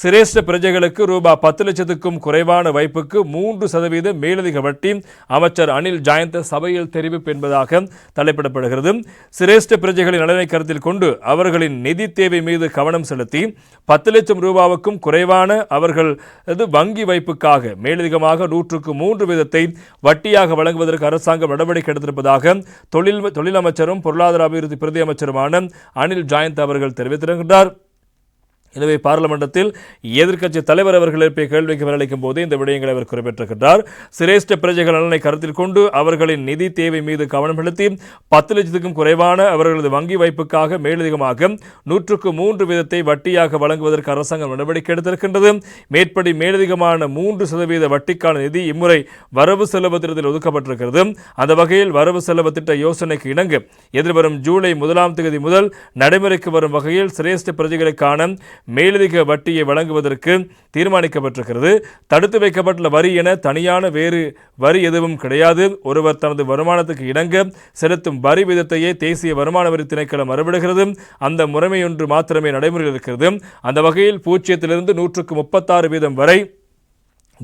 சிரேஷ்ட பிரஜைகளுக்கு ரூபாய் பத்து லட்சத்துக்கும் குறைவான வைப்புக்கு மூன்று சதவீத மேலதிக வட்டி அமைச்சர் அனில் ஜாயந்த சபையில் தெரிவிப்பு என்பதாக தலைப்பிடப்படுகிறது. சிரேஷ்ட பிரஜைகளின் நலனை கருத்தில் கொண்டு அவர்களின் நிதி தேவை மீது கவனம் செலுத்தி பத்து லட்சம் ரூபாவுக்கும் குறைவான அவர்கள் வங்கி வைப்புக்காக மேலதிகமாக நூற்றுக்கு மூன்று வீதத்தை வட்டியாக வழங்குவதற்கு அரசாங்கம் நடவடிக்கை எடுத்திருப்பதாக தொழில் தொழில் அமைச்சரும் பொருளாதார அபிவிருத்தி பிரதி அமைச்சருமான அனில் ஜாயந்த் அவர்கள் தெரிவித்திருக்கின்றார். எனவே பாராளுமன்றத்தில் எதிர்க்கட்சி தலைவர் அவர்கள் எழுப்பிய கேள்விக்கு பதிலளிக்கும் போது இந்த விடயங்களை அவர் குறிப்பிட்டிருக்கின்றார். சிரேஷ்ட பிரஜைகள் நலனை கருத்தில் கொண்டு அவர்களின் நிதி தேவை மீது கவனம் செலுத்தி பத்து லட்சத்துக்கும் குறைவான அவர்களது வங்கி வைப்புக்காக மேலதிகமாக நூற்றுக்கு மூன்று வீதத்தை வட்டியாக வழங்குவதற்கு அரசாங்கம் நடவடிக்கை எடுத்திருக்கின்றது. மேற்படி மேலதிகமான மூன்று சதவீத வட்டிக்கான நிதி இம்முறை வரவு செலவு திட்டத்தில் ஒதுக்கப்பட்டிருக்கிறது. அந்த வகையில் வரவு செலவு திட்ட யோசனைக்கு இணங்க எதிர்வரும் ஜூலை முதலாம் தேதி முதல் நடைமுறைக்கு வரும் வகையில் சிரேஷ்ட பிரஜைகளுக்கான மேலதிக வட்டியை வழங்குவதற்கு தீர்மானிக்கப்பட்டிருக்கிறது. தடுத்து வைக்கப்பட்டுள்ள வரி என தனியான வேறு வரி எதுவும் கிடையாது. ஒருவர் தனது வருமானத்துக்கு இணங்க செலுத்தும் வரி விதத்தையே தேசிய வருமான வரி திணைக்களம் மறுவிடுகிறது அந்த முறைமையொன்று மாத்திரமே நடைமுறையில் இருக்கிறது. அந்த வகையில் பூஜ்ஜியத்திலிருந்து நூற்றுக்கு முப்பத்தாறு வீதம் வரை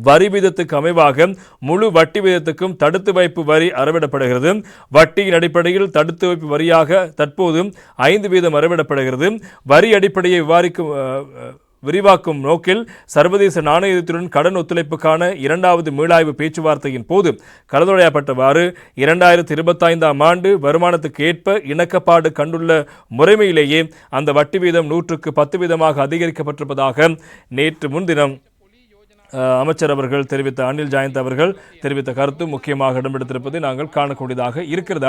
வரி வீதத்துக்கு அமைவாக முழு வட்டி வீதத்துக்கும் தடுத்து வைப்பு வரி அறவிடப்படுகிறது. வட்டியின் அடிப்படையில் தடுத்து வைப்பு வரியாக தற்போது ஐந்து வீதம் அறவிடப்படுகிறது. வரி அடிப்படையை விவாரிக்கும் விரிவாக்கும் நோக்கில் சர்வதேச நாணயத்துடன் கடன் ஒத்துழைப்புக்கான இரண்டாவது மீளாய்வு பேச்சுவார்த்தையின் போது கலந்துரையாப்பட்டவாறு இரண்டாயிரத்தி இருபத்தைந்தாம் ஆண்டு வருமானத்துக்கு ஏற்ப இணக்கப்பாடு கண்டுள்ள முறைமையிலேயே அந்த வட்டி வீதம் நூற்றுக்கு பத்து வீதமாக அதிகரிக்கப்பட்டிருப்பதாக நேற்று முன்தினம் அமைச்சர் அவர்கள் தெரிவித்த அனில் ஜாயந்த் அவர்கள் தெரிவித்த கருத்து முக்கியமாக இடம்பெடுத்திருப்பதை நாங்கள் காணக்கூடியதாக இருக்கிறது.